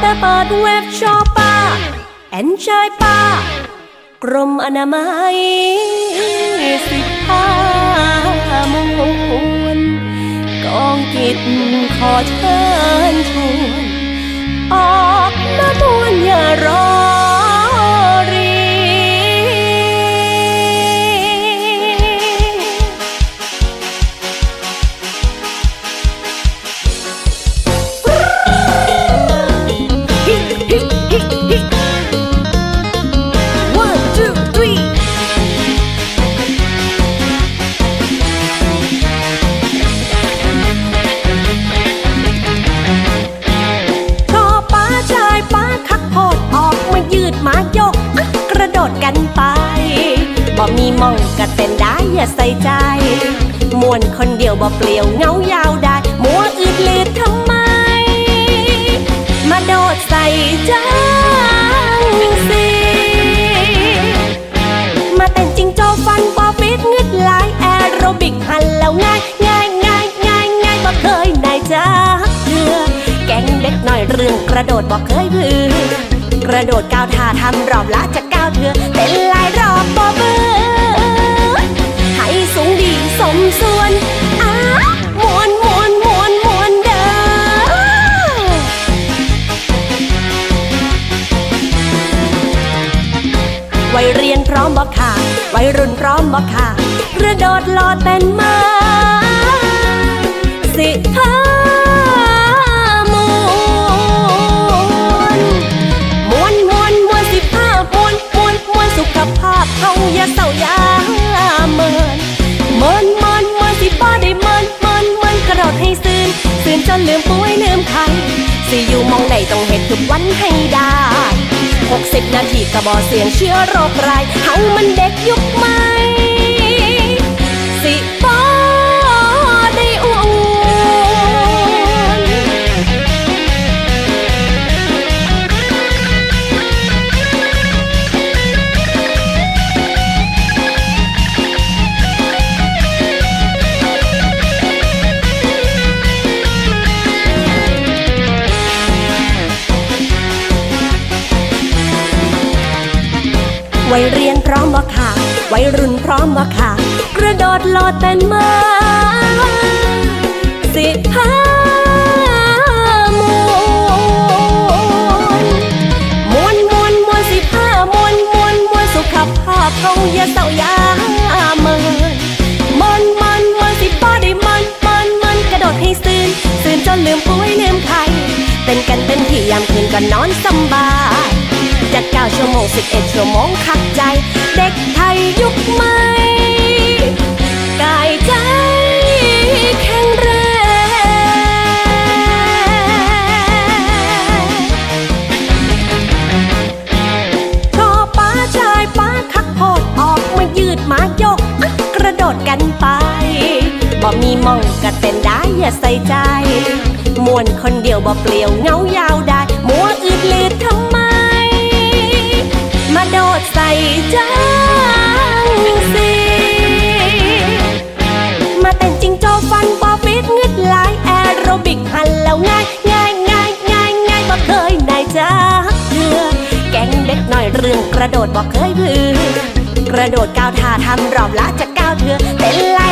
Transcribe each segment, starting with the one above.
แต่เปิดเว็บชอปป้าแอนชายป้ากรมอนามัยสิบห้ามวลกองกิจขอเชิญชวนออกมามวนอย่ารอ บ่มีมองกะเต้นได้อย่าใส่ใจมวนคนเดียวบ่เปลี่ยวเงายาวได้มัวอืดลืดทำไม มาโดดใส่จังสิมาเต้นจริงโจฟันปอฟิตงึดหลายแอโรบิกหันแล้วง่ายง่ายง่ายง่ายง่ายบ่เคยนายจ้าเถื่อแกงเด็กหน่อยเรื่องกระโดดบ่เคยพือกระโดดก้าวท่าทำรอบละจะก้าวเถื่อเต้นลายรอบบ่ วัยเรียนพร้อมบ่ค่ะวัยรุ่นพร้อมบ่ค่ะกระโดดรอเต้นมาสิพามวนมวนมวนมวนสิพามวนมวนมวนสุขภาพเฮาอย่าเศร้าอย่าเมินเมินเมินเมินสิบ่ได้เมินเมินเมินกระโดดให้ซื่นซื่นจนลืมป่วยลืมไข้สิอยู่มองใดต้องเห็นทุกวันให้ได้ 60 นาทีกระบอเสียงเชื้อโรคไรายเฮามันเด็กยุคใหม่ วัยเรียนพร้อมบ่ค่ะวัยรุ่นพร้อมบ่ค่ะ กระโดดโลดเต้นมาสิพามวนมวนมวนมวนสิพามวนมวนมวนสุขภาพเขาอย่าเศร้าอย่าเมินมันมันมันสิบ่ได้มันมันมันกระโดดให้ซื่นซื่นจนลืมป่วยลืมไข้เต้นกันเต็มที่ยามคืนก็นอนสบาย จากเก้าชั่วโมงสิบเอ็ดชั่วโมงขับใจ เด็กไทยยุคใหม่กายใจแข็งแรงชอป้าชายป้าคักโพดออกมายืดมายกกระโดดกันไปบ่มีมองกะเต้นได้อย่าใส่ใจมวนคนเดียวบ่เปลี่ยวเงายาวได้มัวอืดลืดทำไม ดใส่จังสิมาเต้นจริงโจฟันปอฟิตงึดลายแอโรบิกหันแล้วง่ายง่ายง่ายง่ายง่ายบ่เคยนายจ้าเถื่อแกงเด็กหน่อยเรื่องกระโดดบ่เคยพือกระโดดก้าวท่าทำรอบละจะก้าวเธอเต้นลา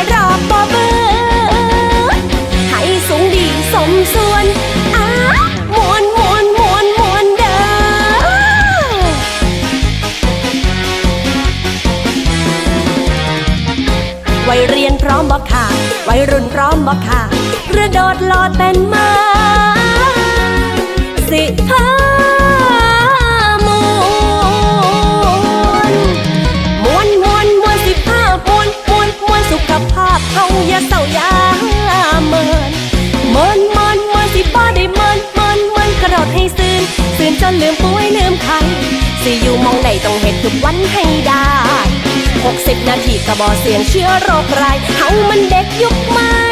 เรียนพร้อมบ่ค่ะวัยรุ่นพร้อมบ่ค่ะกระโดดโลดเต้นมาสิพามวนมวนมวนมวนสิพามวนมวนมวนสุขภาพเฮาอย่าเศร้าอย่าเมินเมินเมินเมินสิบ่ได้เมินเมินเมินกระโดดให้ซื่นซื่นจนลืมป่วยลืมไข้สิอยู่มองใดต้องเห็นทุกวันให้ได้ 60 นาทีกระบอเสียงเชื้อโรคไรายเฮามันเด็กยุคใหม่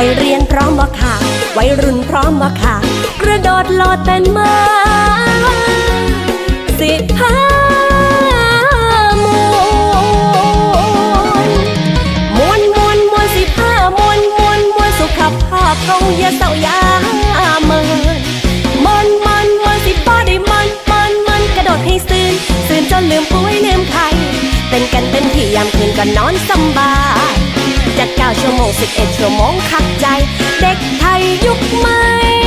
วัยเรียนพร้อมว่าค่ะ วัยรุ่นพร้อมว่าค่ะ กระโดดโลดเต้นมาสิบห้ามวนมวนมวนมวนสิบห้ามวนมวนมวนสุขภาพคงอย่าเศร้าอย่าเมินมันมันมันสิป้อได้มันมันมันกระโดดให้ซื่นซื่นจนลืมปุ้ยลืมไทยเต้นกันเต็มที่ยามคืนก็นอนสบาย จาก9ชั่วโมง 11 ชั่วโมงคักใจ เด็กไทยยุคใหม่